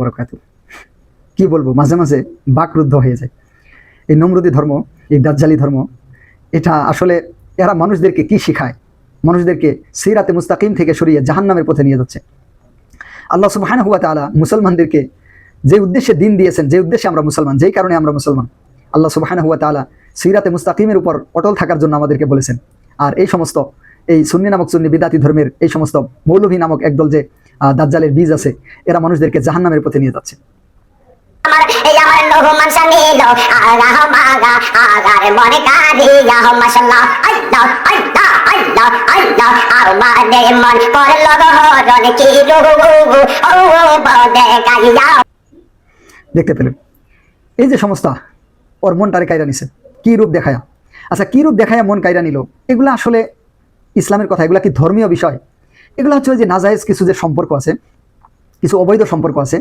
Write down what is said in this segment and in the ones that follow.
বারাকাতু কি বলব? মাঝে মাঝে বাকরুদ্ধ হয়ে যায়। এই নমরুদি ধর্ম এই দাজ্জালি ধর্ম এটা আসলে এরা মানুষদেরকে কি শিখায়? মানুষদেরকে সিরাতে মুস্তাকিম থেকে সরিয়ে জাহান্নামের পথে নিয়ে যাচ্ছে। আল্লাহ সুবহানাহু ওয়া তাআলা মুসলমানদেরকে যে উদ্দেশ্যে দিন দিয়েছেন যে উদ্দেশ্যে আমরা মুসলমান যেই কারণে আমরা মুসলমান আল্লাহ সুবহানাহু ওয়া তাআলা সিরাতে মুস্তাকিমের উপর অটল থাকার জন্য আমাদেরকে বলেছেন। আর এই সমস্ত এই সুন্নি নামক সুন্নি বিদাতি ধর্মের এই সমস্ত মৌলভী নামক একদল যে দাজ্জালের বীজ আছে এরা মানুষদেরকে জাহান্নামের পথে নিয়ে যাচ্ছে। আমার এই আমার লোহমান শানিল আগা মাগা আগার মনে কাদি ইয়া মাশাআল্লাহ। আল্লাহ আল্লাহ আল্লাহ আল্লাহ। আমাদের মন পড়ল গহরন কি রুহু ও বদে কাইয়া দেখতে পেলেন। এই যে সমস্যা ওর মনটারে কায়রা নিছে। কি রূপ দেখায়? আচ্ছা কি রূপ দেখায় মন কায়রা নিল? এগুলো আসলে ইসলামের কথা এগুলো কি ধর্মীয় বিষয়? এগুলো হচ্ছে যে নাজায়েজ কিছু যে সম্পর্ক আছে, কিছু অবৈধ সম্পর্ক আছে,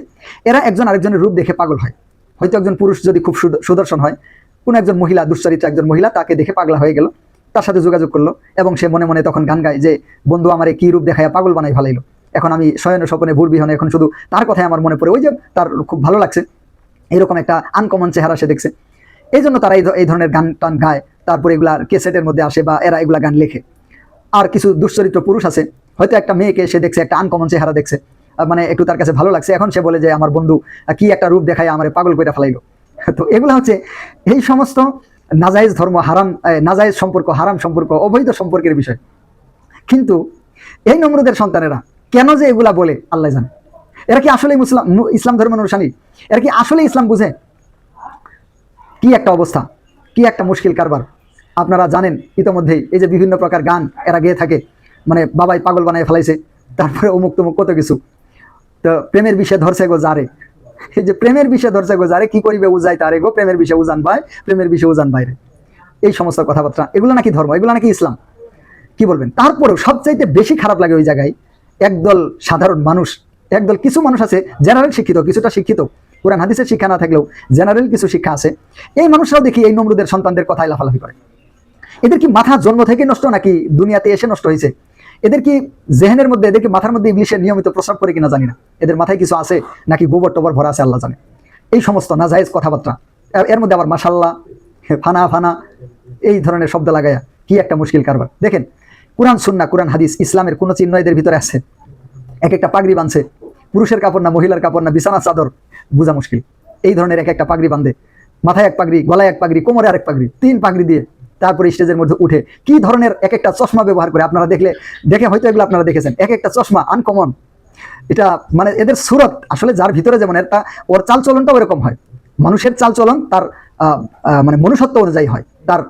এরা একজন আরেকজনের রূপ দেখে পাগল হয়। হয়তো একজন পুরুষ যদি খুব সুদর্শন হয়, কোন একজন মহিলা, দুশ্চরিত্র একজন মহিলা তাকে দেখে পাগলা হয়ে গেল, তার সাথে যোগাযোগ করল এবং সে মনে মনে তখন গান গায় যে, বন্ধু, আমারে কি রূপ দেখায় পাগল বানাই ভালাইলো এখন আমি শয়ন স্বপনে ভুর বিহনে এখন শুধু তার কথাই আমার মনে পড়ে। ওই যে তার খুব ভালো লাগছে। এরকম একটা আনকমন চেহারা সে দেখছে। এই জন্য তারা এই ধরনের গান টান গায়। তারপরে এগুলা কেসেটের মধ্যে আসে বা এরা এগুলা গান লেখে। আর কিছু দুশ্চরিত্র পুরুষ আছে হয়তো একটা মেয়েকে সে দেখছে একটা আনকমন চেহারা দেখছে মানে একটু তার কাছে ভালো লাগছে। এখন সে বলে যে আমার বন্ধু কি একটা রূপ দেখায় আমার পাগল করে ফেলাইলো? তো এগুলো হচ্ছে এই সমস্ত নাজায়েজ ধর্ম হারাম আহ, নাজায়েজ সম্পর্ক হারাম সম্পর্ক অবৈধ সম্পর্কের বিষয়। কিন্তু এই নম্রদের সন্তানেরা কেন যে এগুলা বলে আল্লাহ জানে। এরা কি আসলে মুসলাম ইসলাম ধর্মের অনুসারী? এরা কি আসলে ইসলাম বুঝে? কি একটা অবস্থা কি একটা মুশকিল কারবার? আপনারা জানেন ইতোমধ্যেই এই যে বিভিন্ন প্রকার গান এরা গেয়ে থাকে। মানে বাবাই পাগল বানায় ফেলাইছে, তারপরে অমুক তমুক কত কিছু। তো প্রেমের বিষয়ে ধরছে গো যারে। এই যে প্রেমের বিষয়ে ধরছে গো যারে, কি করিবে উজাই তারে গো, প্রেমের বিষয়ে উজান ভাই, প্রেমের বিষয়ে উজান বাইরে এই সমস্ত কথাবার্তা, এগুলো নাকি ধর্ম, এগুলো নাকি ইসলাম? কি বলবেন? তারপরেও সবচাইতে বেশি খারাপ লাগে ওই জায়গায় একদল সাধারণ মানুষ, একদল কিছু মানুষ আছে জেনারেল শিক্ষিত, কিছুটা শিক্ষিত। কোরআন, হাদিসের শিক্ষা না থাকলেও জেনারেল কিছু শিক্ষা আছে। এই মানুষরাও দেখি এই নমরুদের সন্তানদের কথাই লাফালাফি করে। এদের কি মাথা জন্ম থেকে নষ্ট নাকি দুনিয়াতে এসে নষ্ট হয়েছে এদের কি জেহেনের মধ্যে, এদের কি মাথার মধ্যে ইংলিশের নিয়মিত প্রস্রাব করে কিনা জানি না। এদের মাথায় কিছু আছে, নাকি গোবর টোবর ভরা আছে, আল্লাহ জানে। এই সমস্ত নাজায়েজ কথাবার্তা। এর- মধ্যে আবার মাসাল্লাহ ফানা ফানা, এই ধরনের শব্দ লাগায়া কি একটা মুশকিল কারবার। দেখেন, কোরআন সুন্না কোরআন, হাদিস, ইসলামের কোনো চিহ্ন এদের ভিতরে আছে। এক একটা পাগড়ি বাঁধছে। পুরুষের কাপড় না মহিলার কাপড় না বিছানা চাদর, বোঝা মুশকিল। এই ধরনের এক একটা পাগড়ি বাঁধে। মাথায় এক পাগড়ি, গলায় এক পাগড়ি, কোমরে আরেক পাগড়ি, তিন পাগড়ি দিয়ে তারপরে স্টেজের মধ্যে উঠে কি ধরনের এক একটা চশমা ব্যবহার করে আপনারা দেখলে, দেখে হয়তো এগুলো আপনারা দেখেছেন। এক একটা চশমা আনকমন এটা মানে এদের সুরত, আসলে যার ভিতরে যেমন একটা, ওর চালচলনটাও এরকম হয়। মানুষের চালচলন তার মানে মনুষ্যত্ব অনুযায়ী হয়, তার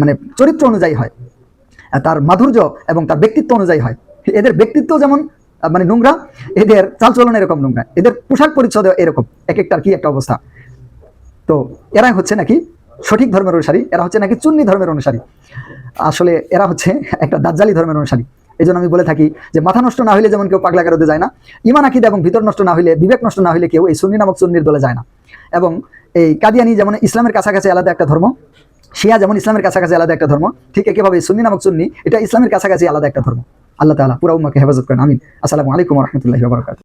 মানে চরিত্র অনুযায়ী হয় তার মাধুর্য এবং তার ব্যক্তিত্ব অনুযায়ী হয়। এদের ব্যক্তিত্ব যেমন মানে নোংরা, এদের চালচলন এরকম নোংরা, এদের পোশাক পরিচ্ছদ এরকম এক একটার কি একটা অবস্থা। তো এরাই হচ্ছে নাকি সঠিক ধর্মের অনুসারী, এরা হচ্ছে নাকি চুন্নি ধর্মের অনুসারী। আসলে এরা হচ্ছে একটা দাজ্জালি ধর্মের অনুসারী। এই আমি বলে থাকি যে মাথা নষ্ট না হইলে যেমন কেউ পাগলা কারোতে যায় না ইমান আকিদ এবং ভিতর নষ্ট না হইলে, বিবেক নষ্ট না হইলে কেউ এই সুন্নি নামক চুন্নির দলে যায় না। এবং এই কাদিয়ানি যেমন ইসলামের কাছাকাছি আলাদা একটা ধর্ম, শিয়া যেমন ইসলামের কাছাকাছি আলাদা একটা ধর্ম, ঠিক একইভাবে সুন্নি নামক চুন্নি, এটা ইসলামের কাছাকাছি আলাদা একটা ধর্ম। আল্লাহ তাআলা পুরা উম্মাকে হেফাজত করেন, আমিন। আসসালামু আলাইকুম রহমতুল্লাহি